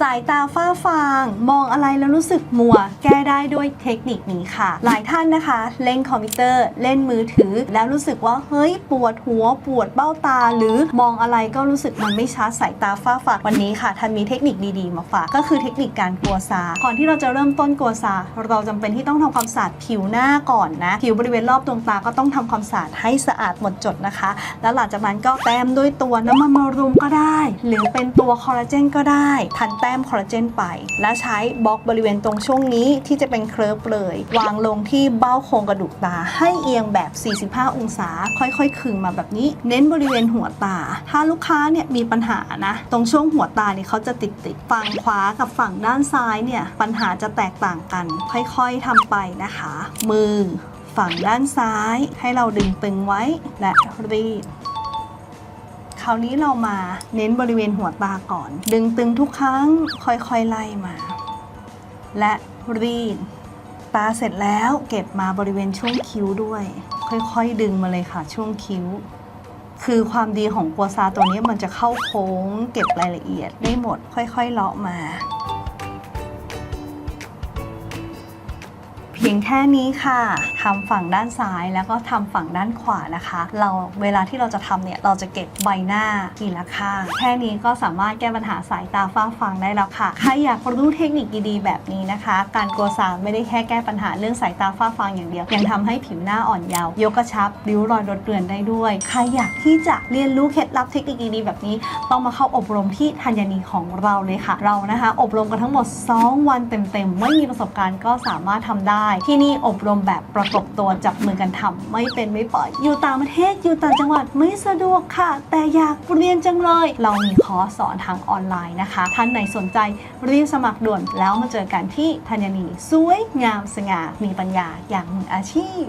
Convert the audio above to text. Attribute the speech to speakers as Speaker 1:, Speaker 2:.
Speaker 1: สายตาฝ้าฟาง มองอะไรแล้วรู้สึกมัว แก้ได้ด้วยเทคนิคนี้ค่ะ หลายท่านนะคะ เล่นคอมพิวเตอร์ เล่นมือถือ แล้วรู้สึกว่าเฮ้ยปวดหัวปวดเบ้าตา หรือมองอะไรก็รู้สึกมันไม่ชัดสายตาฝ้าฟางวันนี้ค่ะทันมีเทคนิคดีๆมาฝากก็คือเทคนิคการกัวซาก่อนที่เราจะเริ่มต้นกัวซาเราจำเป็นที่ต้องทำความสะอาดผิวหน้าก่อนนะผิวบริเวณรอบดวงตาก็ต้องทำความสะอาดให้สะอาดหมดจดนะคะ แล้วหลังจากนั้นก็แต้มด้วยตัวน้ำมันมารุมก็ได้ หรือเป็นตัวคอลลาเจนก็ได้ทันแต้มคอลลาเจนไป และใช้บล็อกบริเวณตรงช่วงนี้ที่จะเป็นเคลิร์ฟเลย วางลงที่เบ้าโครงกระดูกตา ให้เอียงแบบ 45 องศา ค่อยๆคึงมาแบบนี้ เน้นบริเวณหัวตา ถ้าลูกค้าเนี่ยมีปัญหานะ ตรงช่วงหัวตาเนี่ยเขาจะติดติดๆฝั่งขวากับฝั่งด้านซ้ายเนี่ยปัญหาจะแตกต่างกัน ค่อยๆทำไปนะคะ มือ ฝั่งด้านซ้าย ให้เราดึงตึงไว้และรีด คราวนี้เรามาเน้นบริเวณหัวตาก่อน ดึงตึงทุกครั้งค่อยๆไล่มา และรีด ตาเสร็จแล้วเก็บมาบริเวณช่วงคิ้วด้วย ค่อยๆดึงมาเลยค่ะช่วงคิ้ว คือความดีของกัวซาตัวนี้มันจะเข้าโค้ง เก็บรายละเอียดได้หมดค่อยๆเลาะมา พียงแค่นี้ค่ะทำฝั่งด้านซ้ายแล้วก็ทำฝั่งด้านขวานะคะ เราเวลาที่เราจะทำเนี่ยเราจะเก็บใบหน้าทีละข้างแค่นี้ก็สามารถแก้ปัญหาสายตาฝ้าฟางได้แล้วค่ะใครอยากรู้เทคนิคดีๆแบบนี้นะคะ การกลัวซาไม่ได้แค่แก้ปัญหาเรื่องสายตาฝ้าฟางอย่างเดียว ยังทำให้ผิวหน้าอ่อนเยาว์ยกกระชับริ้วรอยลดเลือนได้ด้วยใครอยากที่จะเรียนรู้เคล็ดลับเทคนิคดีๆแบบนี้ ต้องมาเข้าอบรมที่ธัญนีของเราเลยค่ะ เรานะคะ อบรมกันทั้งหมด 2 วันเต็มๆไม่มีประสบการณ์ก็สามารถทำได้ที่นี่อบรมแบบประกบตัวจับมือกันทำไม่เป็นไม่ปล่อย อยู่ต่างประเทศอยู่ต่างจังหวัดไม่สะดวกค่ะ แต่อยากเรียนจังเลย เรามีคอร์สสอนทางออนไลน์นะคะ ท่านไหนสนใจรีบสมัครด่วนแล้วมาเจอกันที่ธัญนีสวยงามสง่ามีปัญญาอย่างมืออาชีพ